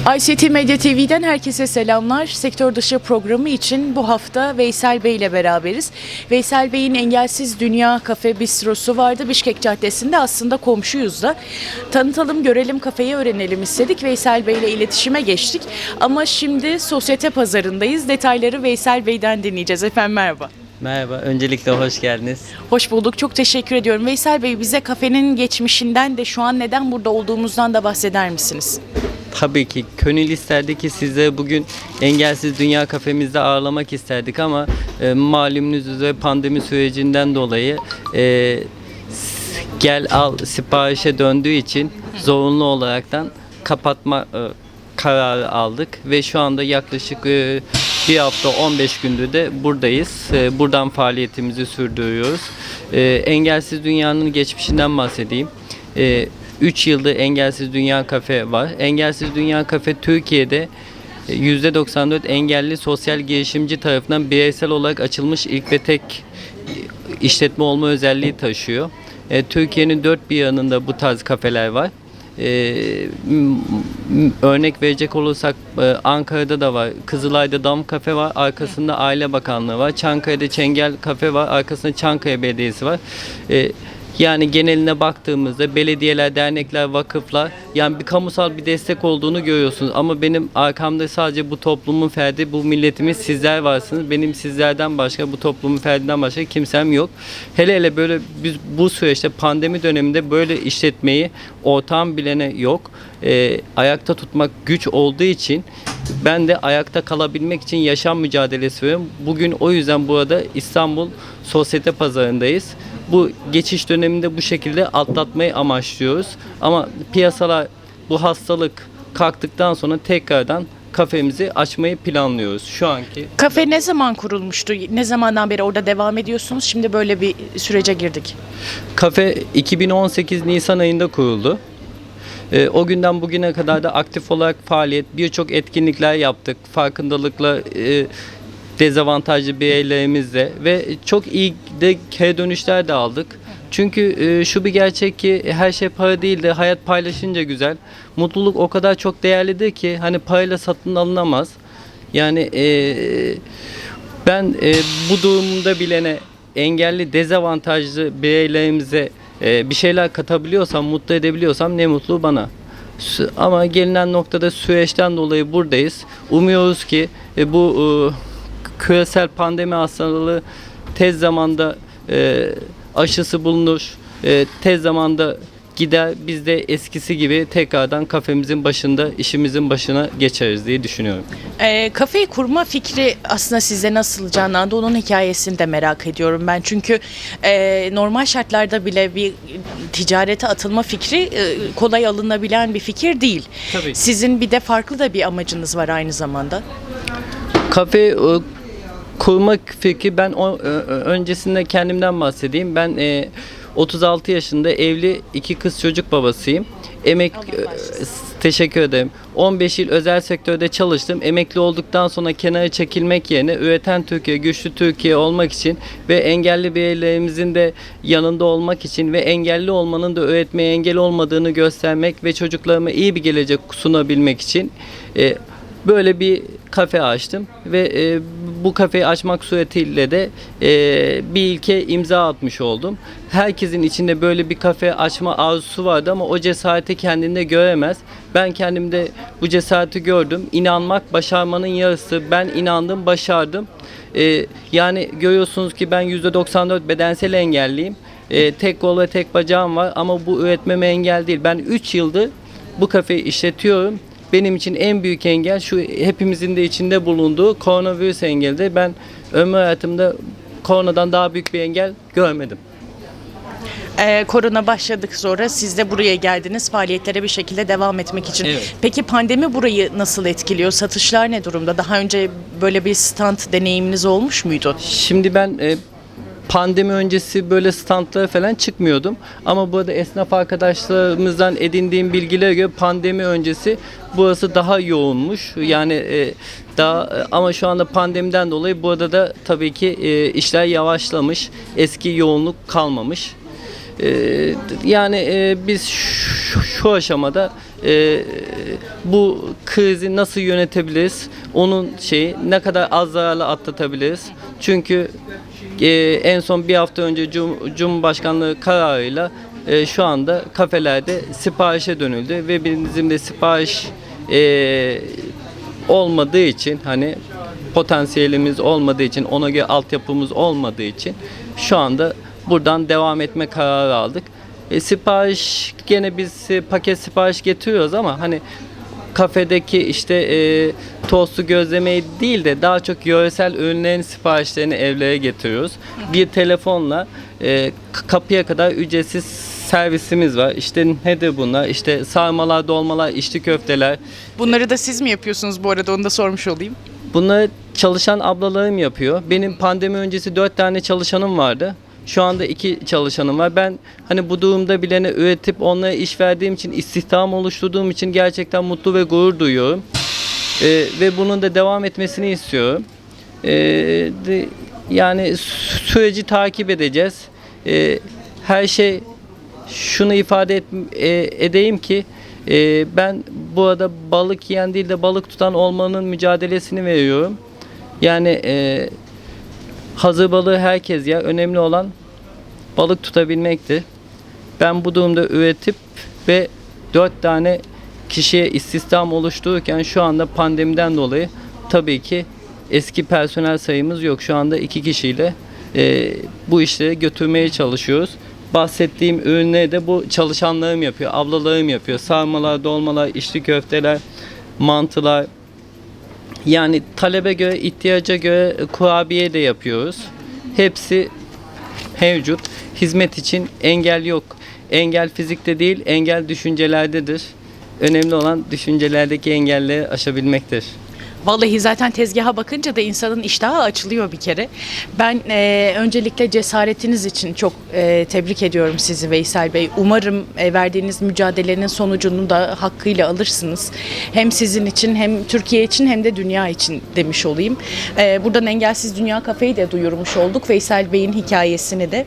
ICT Medya TV'den herkese selamlar. Sektör dışı programı için bu hafta Veysel Bey ile beraberiz. Veysel Bey'in Engelsiz Dünya Kafe Bistrosu vardı Bişkek Caddesi'nde aslında komşuyuz da. Tanıtalım, görelim kafeyi öğrenelim istedik. Veysel Bey ile iletişime geçtik. Ama şimdi sosyete pazarındayız. Detayları Veysel Bey'den dinleyeceğiz. Efendim merhaba. Merhaba, öncelikle hoş geldiniz. Hoş bulduk. Çok teşekkür ediyorum. Veysel Bey bize kafenin geçmişinden de şu an neden burada olduğumuzdan da bahseder misiniz? Tabii ki gönül isterdi ki size bugün Engelsiz Dünya kafemizde ağırlamak isterdik ama e, malumunuz üzere pandemi sürecinden dolayı e, gel al siparişe döndüğü için zorunlu olaraktan kapatma e, kararı aldık ve şu anda yaklaşık e, bir hafta 15 gündür de buradayız. E, buradan faaliyetimizi sürdürüyoruz. E, Engelsiz Dünya'nın geçmişinden bahsedeyim. E, 3 yıldır Engelsiz Dünya Kafe var. Engelsiz Dünya Kafe Türkiye'de e, %94 engelli sosyal girişimci tarafından bireysel olarak açılmış ilk ve tek e, işletme olma özelliği taşıyor. E, Türkiye'nin dört bir yanında bu tarz kafeler var. E, örnek verecek olursak e, Ankara'da da var. Kızılay'da Dam Kafe var. Arkasında Aile Bakanlığı var. Çankaya'da Çengel Kafe var. Arkasında Çankaya Belediyesi var. E, yani geneline baktığımızda belediyeler, dernekler, vakıflar yani bir kamusal bir destek olduğunu görüyorsunuz. Ama benim arkamda sadece bu toplumun ferdi, bu milletimiz sizler varsınız. Benim sizlerden başka, bu toplumun ferdinden başka kimsem yok. Hele hele böyle biz bu süreçte pandemi döneminde böyle işletmeyi ortağım bilene yok. Ee, ayakta tutmak güç olduğu için ben de ayakta kalabilmek için yaşam mücadelesi veriyorum. Bugün o yüzden burada İstanbul Sosyete Pazarındayız. Bu geçiş döneminde bu şekilde atlatmayı amaçlıyoruz. Ama piyasalar bu hastalık kalktıktan sonra tekrardan kafemizi açmayı planlıyoruz şu anki. Kafe ne zaman kurulmuştu? Ne zamandan beri orada devam ediyorsunuz? Şimdi böyle bir sürece girdik. Kafe 2018 Nisan ayında kuruldu. Ee, o günden bugüne kadar da aktif olarak faaliyet, birçok etkinlikler yaptık. Farkındalıkla e, dezavantajlı bireylerimizle ve çok iyi de geri dönüşler de aldık. Çünkü e, şu bir gerçek ki her şey para değil de hayat paylaşınca güzel. Mutluluk o kadar çok değerlidir ki hani parayla satın alınamaz. Yani e, ben e, bu durumda bilene engelli dezavantajlı bireylerimize e, bir şeyler katabiliyorsam, mutlu edebiliyorsam ne mutlu bana. Ama gelinen noktada süreçten dolayı buradayız. Umuyoruz ki e, bu e, küresel pandemi hastalığı tez zamanda e, aşısı bulunur, e, tez zamanda gider biz de eskisi gibi tekrardan kafemizin başında işimizin başına geçeriz diye düşünüyorum. Ee, kafeyi kurma fikri aslında size nasıl canlandı? Onun hikayesini de merak ediyorum ben. Çünkü e, normal şartlarda bile bir ticarete atılma fikri e, kolay alınabilen bir fikir değil. Tabii. Sizin bir de farklı da bir amacınız var aynı zamanda. Kafe e, kurmak fikri ben o, öncesinde kendimden bahsedeyim. Ben e, 36 yaşında evli iki kız çocuk babasıyım. Emek teşekkür ederim. 15 yıl özel sektörde çalıştım. Emekli olduktan sonra kenara çekilmek yerine üreten Türkiye, güçlü Türkiye olmak için ve engelli bireylerimizin de yanında olmak için ve engelli olmanın da öğretmeye engel olmadığını göstermek ve çocuklarıma iyi bir gelecek sunabilmek için e, böyle bir kafe açtım ve e, bu kafeyi açmak suretiyle de e, bir ilke imza atmış oldum. Herkesin içinde böyle bir kafe açma arzusu vardı ama o cesareti kendinde göremez. Ben kendimde bu cesareti gördüm. İnanmak başarmanın yarısı. Ben inandım, başardım. E, yani görüyorsunuz ki ben %94 bedensel engelliyim. E, tek kol ve tek bacağım var ama bu üretmeme engel değil. Ben 3 yıldır bu kafeyi işletiyorum. Benim için en büyük engel şu hepimizin de içinde bulunduğu koronavirüs engeli. Ben ömrü hayatımda koronadan daha büyük bir engel görmedim. Ee, korona başladık sonra siz de buraya geldiniz faaliyetlere bir şekilde devam etmek için. Evet. Peki pandemi burayı nasıl etkiliyor? Satışlar ne durumda? Daha önce böyle bir stand deneyiminiz olmuş muydu? Şimdi ben e, pandemi öncesi böyle standlara falan çıkmıyordum. Ama burada esnaf arkadaşlarımızdan edindiğim bilgilere göre pandemi öncesi burası daha yoğunmuş. Yani e, daha e, ama şu anda pandemiden dolayı burada da tabii ki e, işler yavaşlamış. Eski yoğunluk kalmamış. E, yani e, biz şu, aşamada bu krizi nasıl yönetebiliriz? Onun şeyi ne kadar az zararla atlatabiliriz? Çünkü e, en son bir hafta önce Cum- Cumhurbaşkanlığı kararıyla e, şu anda kafelerde siparişe dönüldü ve bizim de sipariş e, olmadığı için hani potansiyelimiz olmadığı için ona göre altyapımız olmadığı için şu anda buradan devam etme kararı aldık. E, sipariş gene biz e, paket sipariş getiriyoruz ama hani kafedeki işte e, tostu gözlemeyi değil de daha çok yöresel ürünlerin siparişlerini evlere getiriyoruz. Bir telefonla e, kapıya kadar ücretsiz servisimiz var. İşte nedir bunlar? İşte sarmalar, dolmalar, içli köfteler. Bunları da siz mi yapıyorsunuz bu arada onu da sormuş olayım. Bunları çalışan ablalarım yapıyor. Benim pandemi öncesi 4 tane çalışanım vardı. Şu anda iki çalışanım var. Ben hani bu durumda bilene üretip onlara iş verdiğim için, istihdam oluşturduğum için gerçekten mutlu ve gurur duyuyorum. Ee, ve bunun da devam etmesini istiyorum. Ee, de- yani sü- süreci takip edeceğiz. Ee, her şey şunu ifade et, e, edeyim ki e, ben bu arada balık yiyen değil de balık tutan olmanın mücadelesini veriyorum. Yani e, hazır balığı herkes ya önemli olan balık tutabilmekti. Ben bu durumda üretip ve dört tane kişiye istihdam oluştururken şu anda pandemiden dolayı tabii ki eski personel sayımız yok. Şu anda iki kişiyle e, bu işleri götürmeye çalışıyoruz. Bahsettiğim ürünleri de bu çalışanlarım yapıyor, ablalarım yapıyor. Sarmalar, dolmalar, içli köfteler, mantılar. Yani talebe göre, ihtiyaca göre kurabiye de yapıyoruz. Hepsi mevcut. Hizmet için engel yok. Engel fizikte değil, engel düşüncelerdedir. Önemli olan düşüncelerdeki engelleri aşabilmektir. Vallahi zaten tezgaha bakınca da insanın iştahı açılıyor bir kere. Ben e, öncelikle cesaretiniz için çok e, tebrik ediyorum sizi Veysel Bey. Umarım e, verdiğiniz mücadelenin sonucunu da hakkıyla alırsınız. Hem sizin için hem Türkiye için hem de dünya için demiş olayım. E, buradan Engelsiz Dünya Kafe'yi de duyurmuş olduk. Veysel Bey'in hikayesini de.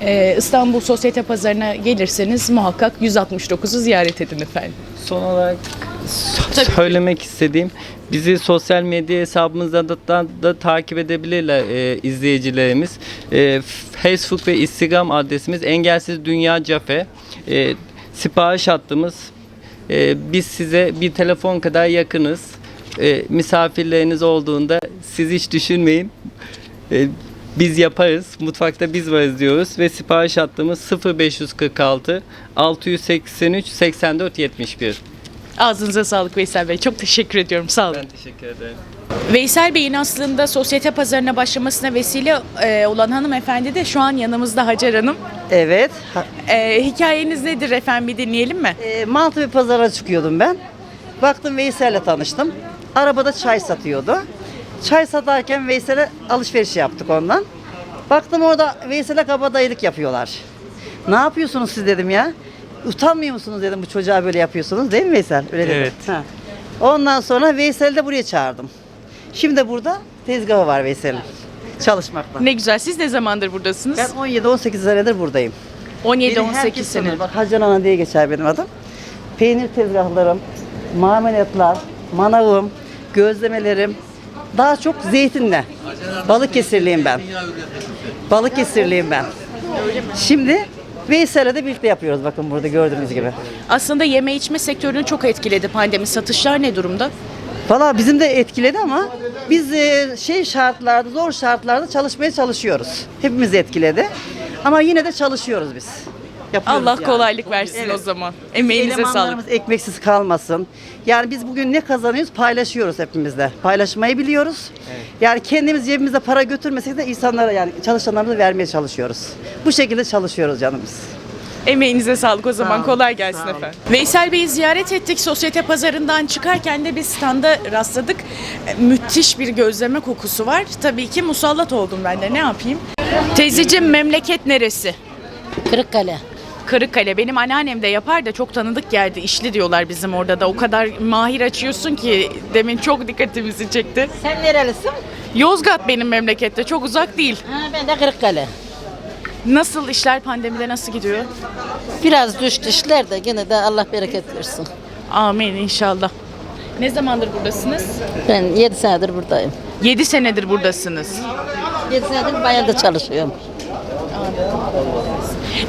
E, İstanbul Sosyete Pazarı'na gelirseniz muhakkak 169'u ziyaret edin efendim. Son olarak so- söylemek istediğim bizi sosyal medya hesabımızdan da, da, da takip edebilirler e, izleyicilerimiz. E, Facebook ve Instagram adresimiz Engelsiz Dünya Cafe. E, sipariş hattımız. E, biz size bir telefon kadar yakınız. E, misafirleriniz olduğunda siz hiç düşünmeyin. E, biz yaparız. Mutfakta biz varız diyoruz ve sipariş hattımız 0546 683 84 71. Ağzınıza sağlık Veysel Bey. Çok teşekkür ediyorum. Sağ olun. Ben teşekkür ederim. Veysel Bey'in aslında sosyete pazarına başlamasına vesile e, olan hanımefendi de şu an yanımızda Hacer Hanım. Evet. E, hikayeniz nedir efendim bir dinleyelim mi? E, Malta bir pazara çıkıyordum ben. Baktım Veysel'le tanıştım. Arabada çay satıyordu. Çay satarken Veysel'e alışveriş yaptık ondan. Baktım orada Veysel'e kabadayılık yapıyorlar. Ne yapıyorsunuz siz dedim ya. Utanmıyor musunuz dedim bu çocuğa böyle yapıyorsunuz değil mi Veysel? Öyle dedi. Evet. Ha. Ondan sonra Veysel'i de buraya çağırdım. Şimdi de burada tezgahı var Veysel'in. Çalışmakta. Ne güzel. Siz ne zamandır buradasınız? Ben 17-18 senedir buradayım. Beni 17-18 herkes sene. Bak Hacer Ana diye geçer benim adım. Peynir tezgahlarım, marmelatlar, manavım, gözlemelerim. Daha çok zeytinle. Balıkesirliyim ben. Balıkesirliyim ben. Şimdi Veysel'le de birlikte yapıyoruz bakın burada gördüğünüz gibi. Aslında yeme içme sektörünü çok etkiledi pandemi. Satışlar ne durumda? Valla bizim de etkiledi ama biz e, şey şartlarda, zor şartlarda çalışmaya çalışıyoruz. Hepimizi etkiledi. Ama yine de çalışıyoruz biz. Yapıyoruz Allah yani. kolaylık versin Evet. o zaman. Emeğinize sağlık. Ekmeksiz kalmasın. Yani biz bugün ne kazanıyoruz paylaşıyoruz hepimizde. Paylaşmayı biliyoruz. Yani kendimiz cebimizde para götürmesek de insanlara yani çalışanlarımıza vermeye çalışıyoruz. Bu şekilde çalışıyoruz canımız. Emeğinize sağlık o zaman. olun, Kolay gelsin sağ efendim. Veysel Bey'i ziyaret ettik. Sosyete pazarından çıkarken de bir standa rastladık. E, Müthiş bir gözleme kokusu var. Tabii ki musallat oldum ben de. Ne yapayım? Teyzeciğim memleket neresi? Kırıkkale. Kırıkkale. Benim anneannem de yapar da çok tanıdık geldi. İşli diyorlar bizim orada da. O kadar mahir açıyorsun ki demin çok dikkatimizi çekti. Sen nerelisin? Yozgat benim memlekette. Çok uzak değil. Ha, ben de Kırıkkale. Nasıl işler pandemide nasıl gidiyor? Biraz düştü işler de gene de Allah bereket versin. Amin inşallah. Ne zamandır buradasınız? Ben 7 senedir buradayım. 7 senedir buradasınız. 7 senedir bayanda çalışıyorum.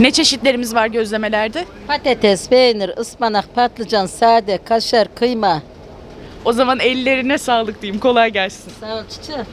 Ne çeşitlerimiz var gözlemelerde? Patates, peynir, ıspanak, patlıcan, sade, kaşar, kıyma. O zaman ellerine sağlık diyeyim. Kolay gelsin. Sağ ol çiçeğim.